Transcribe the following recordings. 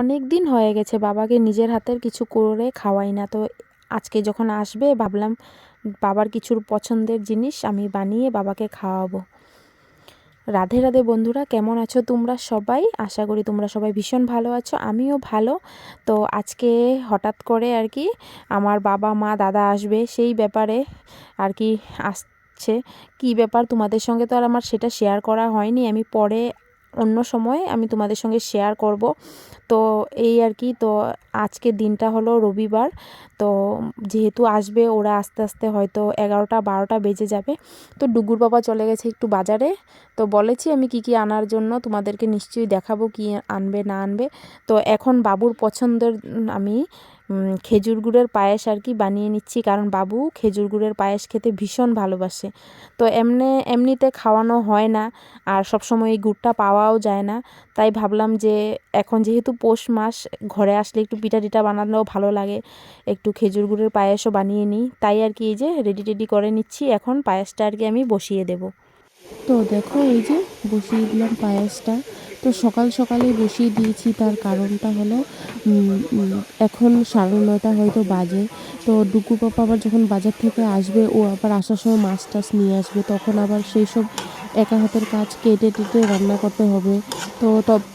অনেক দিন হয়ে গেছে, বাবাকে নিজের হাতের কিছু করে খাওয়াই না। তো আজকে যখন আসবে, ভাবলাম বাবার কিছুর পছন্দের জিনিস আমি বানিয়ে বাবাকে খাওয়াবো। রাধে রাধে বন্ধুরা, কেমন আছো তোমরা সবাই? আশা করি তোমরা সবাই ভীষণ ভালো আছো, আমিও ভালো। তো আজকে হঠাৎ করে আর কি আমার বাবা, মা, দাদা আসবে সেই ব্যাপারে আর কি আসছে। কি ব্যাপার তোমাদের সঙ্গে তো আর আমার সেটা শেয়ার করা হয়নি, আমি পরে অন্য সময় আমি তোমাদের সঙ্গে শেয়ার করব। তো এই আর কি, তো আজকে দিনটা হলো রবিবার। তো যেহেতু আসবে, ওরা আস্তে আস্তে হয়তো এগারোটা, বারোটা বেজে যাবে। তো ডুগুর বাবা চলে গেছে একটু বাজারে। তো বলেছি আমি কি কি আনার জন্য, তোমাদেরকে নিশ্চয়ই দেখাবো কি আনবে, না আনবে। তো এখন বাবুর পছন্দের, আমি খেজুর গুড়ের পায়েস আর কি বানিয়ে নিচ্ছি, কারণ বাবু খেজুর গুড়ের পায়েস খেতে ভীষণ ভালোবাসে। তো এমনি, এমনিতে খাওয়ানো হয় না, আর সবসময় এই গুড়টা পাওয়াও যায় না। তাই ভাবলাম যে, এখন যেহেতু পৌষ মাস, ঘরে আসলে একটু পিঠা টিঠা বানানোও ভালো লাগে। একটু খেজুর গুড়ের পায়েসও বানিয়ে নিই। তাই আর কি এই যে রেডি টেডি করে নিচ্ছি। এখন পায়েসটা আর কি আমি বসিয়ে দেব। তো দেখো এই যে বসিয়ে দিলাম পায়েসটা। তো সকাল সকালেই বসিয়ে দিয়েছি, তার কারণটা হলো এখন সাড়ে নয়টা হয়তো বাজে। তো ডুকু পাপা আবার যখন বাজার থেকে আসবে, ও আবার আসার সময় মাছ টাছ নিয়ে আসবে, তখন আবার সেই সব একা হাতের কাজ কেটে টেটে রান্না করতে হবে। তো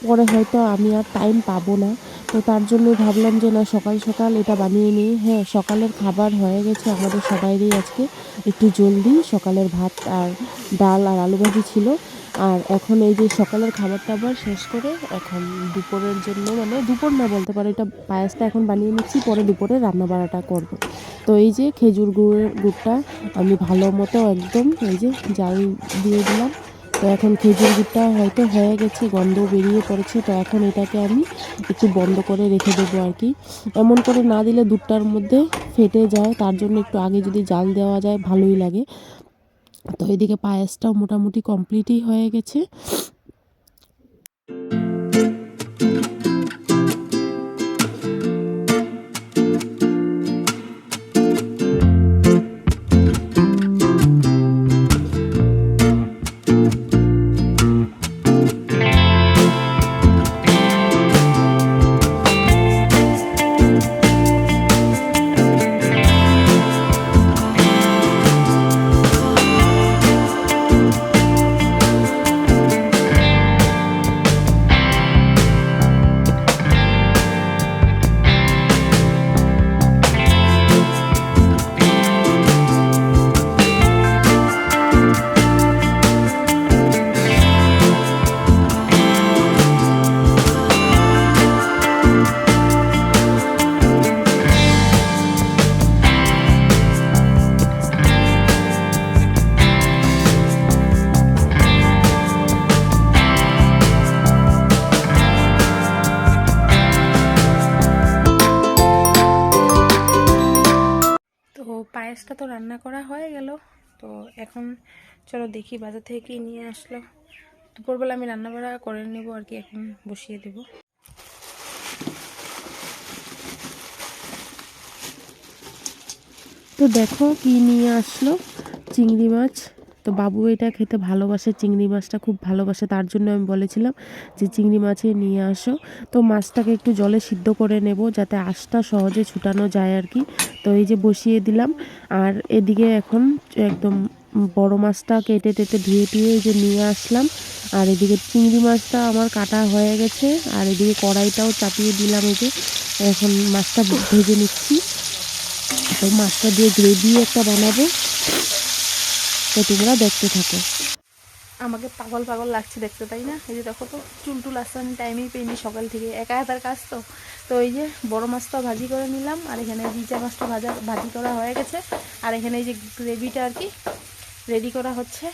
পরে হয়তো আমি আর টাইম পাবো না। তো তার জন্যই ভাবলাম যে না, সকাল সকাল এটা বানিয়ে নিই। হ্যাঁ সকালের খাবার হয়ে গেছে আমাদের সবাইরই আজকে। একটু জলদি সকালের ভাত আর ডাল আর আলু ভাজি ছিল। আর এখন এই যে সকালের খাবার টাবার শেষ করে এখন দুপুরের জন্য মানে দুপুর না বলতে পারো, এটা পায়েসটা এখন বানিয়ে নিচ্ছি, পরে দুপুরে রান্না বাড়াটা করব। তো এই যে খেজুর গুড়ের গুড়টা আমি ভালো মতো একদম এই যে জাল দিয়ে দিলাম। তো এখন খেজুর গুড়টা হয়তো হয়ে গেছে, গন্ধ বেরিয়ে পড়েছে, তো এখন এটাকে আমি একটু বন্ধ করে রেখে দেবো আর কি। এমন করে না দিলে দুধটার মধ্যে ফেটে যায়, তার জন্য একটু আগে যদি জাল দেওয়া যায় ভালোই লাগে। তো এদিকে পায়েসটাও মোটামুটি কমপ্লিটই হয়ে গেছে। পায়েসটা তো রান্না করা হয়ে গেল। তো এখন চলো দেখি বাজার থেকে নিয়ে আসলো। দুপুরবেলা আমি রান্না বাড়া করে নেব আর কি, এখন বসিয়ে দেব। তো দেখো কি নিয়ে আসলো, চিংড়ি মাছ। তো বাবু এটা খেতে ভালোবাসে, চিংড়ি মাছটা খুব ভালোবাসে, তার জন্য আমি বলেছিলাম যে চিংড়ি মাছে নিয়ে আসো। তো মাছটাকে একটু জলে সিদ্ধ করে নেব যাতে আঁশটা সহজে ছুটানো যায় আর কি। তো এই যে বসিয়ে দিলাম, আর এদিকে এখন একদম বড় মাছটা কেটে টেটে ধুয়ে টুয়ে যে নিয়ে আসলাম। আর এদিকে চিংড়ি মাছটা আমার কাটা হয়ে গেছে, আর এদিকে কড়াইটাও চাপিয়ে দিলাম এই যে। এখন মাছটা ভেজে নিচ্ছি। তো মাছটা দিয়ে গ্রেভি একটা বানাবো। তো তোমরা দেখতে থাকো। আমাকে পাগল পাগল লাগছে দেখতে, তাই না? এই যে দেখো তো, চুল টুল আসতে আমি টাইমেই পেইনি সকাল থেকে। একা হাতার কাজ তো। তো এই যে বড় মাছটা ভাজি করে নিলাম, আর এখানে জিজা মাছটা ভাজা, ভাজি করা হয়ে গেছে। আর এখানে এই যে গ্রেভিটা আর কি রেডি করা হচ্ছে।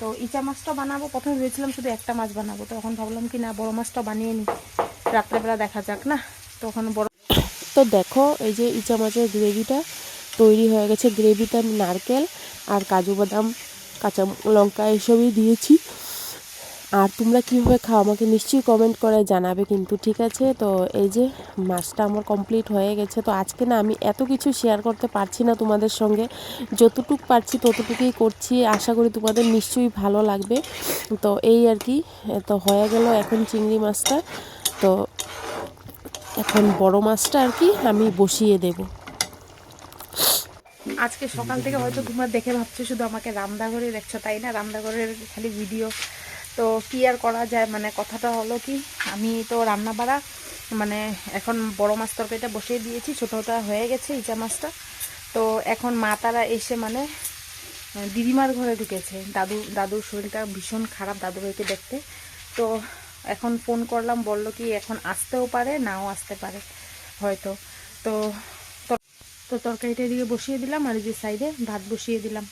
তো ইচা মাছটা বানাবো, প্রথমে ভেবেছিলাম শুধু একটা মাছ বানাবো। তো তখন ভাবলাম কি না, বড় মাছটা বানিয়ে নিই রাত্রেবেলা দেখা যাক, না? তখন বড় তো দেখো, এই যে ইচা মাছের গ্রেভিটা তৈরি হয়ে গেছে। গ্রেভিতে আমি নারকেল আর কাজু বাদাম, কাঁচা লঙ্কা এসবই দিয়েছি। আর তোমরা কীভাবে খাও আমাকে নিশ্চয়ই কমেন্ট করে জানাবে কিন্তু, ঠিক আছে? তো এই যে মাছটা আমার কমপ্লিট হয়ে গেছে। তো আজকে না আমি এত কিছু শেয়ার করতে পারছি না তোমাদের সঙ্গে। যতটুক পারছি ততটুকুই করছি। আশা করি তোমাদের নিশ্চয়ই ভালো লাগবে। তো এই আর কি, তো হয়ে গেল এখন চিংড়ি মাছটা। তো এখন বড় মাছটা আর কি আমি বসিয়ে দেব। আজকে সকাল থেকে হয়তো তোমরা দেখে ভাবছ, শুধু আমাকে রান্নাঘরে দেখছ, তাই না? রান্নাঘরের খালি ভিডিও তো কি আর করা যায়? মানে কথাটা হলো কি, আমি তো রান্না বাড়া মানে এখন বড় মাছ তরকারিটা বসিয়ে দিয়েছি, ছোটোটা হয়ে গেছে ইচা মাছটা। তো এখন মা তারা এসে মানে দিদিমার ঘরে ঢুকেছে। দাদু, দাদুর শরীরটা ভীষণ খারাপ দাদু ভাইকে দেখতে। তো এখন ফোন করলাম, বলল কি এখন আসতেও পারে, নাও আসতে পারে, হয়তো। তো তো তরকারিটা এদিকে বসিয়ে দিলাম আর যে সাইডে ভাত বসিয়ে দিলাম।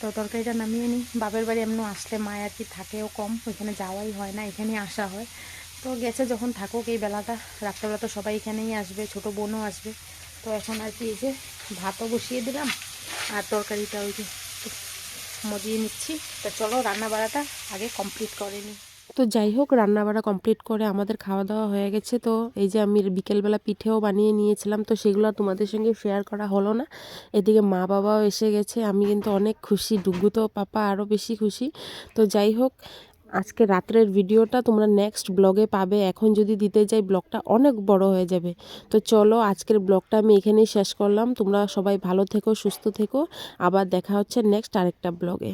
তো তরকারিটা নামিয়ে নিই। বাপের বাড়ি এমন আসলে মা আর কি থাকেও কম, ওইখানে যাওয়াই হয় না, এখানেই আসা হয়। তো গেছে যখন থাকুক এই বেলাটা, রাত্রেবেলা তো সবাই এখানেই আসবে, ছোট বোনও আসবে। তো এখন আর কি এই যে ভাতও বসিয়ে দিলাম আর তরকারিটা ওই যে মজিয়ে নিচ্ছি। তো চলো রান্না বাড়াটা আগে কমপ্লিট করে নিই। তো যাই হোক, রান্নাবাড়া কমপ্লিট করে আমাদের খাওয়া দাওয়া হয়ে গেছে। তো এই যে আমি বিকেলবেলা পিঠেও বানিয়ে নিয়েছিলাম, তো সেগুলো তোমাদের সঙ্গে শেয়ার করা হলো না। এদিকে মা বাবাও এসে গেছে, আমি কিন্তু অনেক খুশি, ডুগু তো পাপা আরও বেশি খুশি। তো যাই হোক, আজকে রাত্রের ভিডিওটা তোমরা নেক্সট ব্লগে পাবে। এখন যদি দিতে যাই ব্লগটা অনেক বড় হয়ে যাবে। তো চলো, আজকের ব্লগটা আমি এখানেই শেষ করলাম। তোমরা সবাই ভালো থেকো, সুস্থ থেকো। আবার দেখা হচ্ছে নেক্সট আরেকটা ব্লগে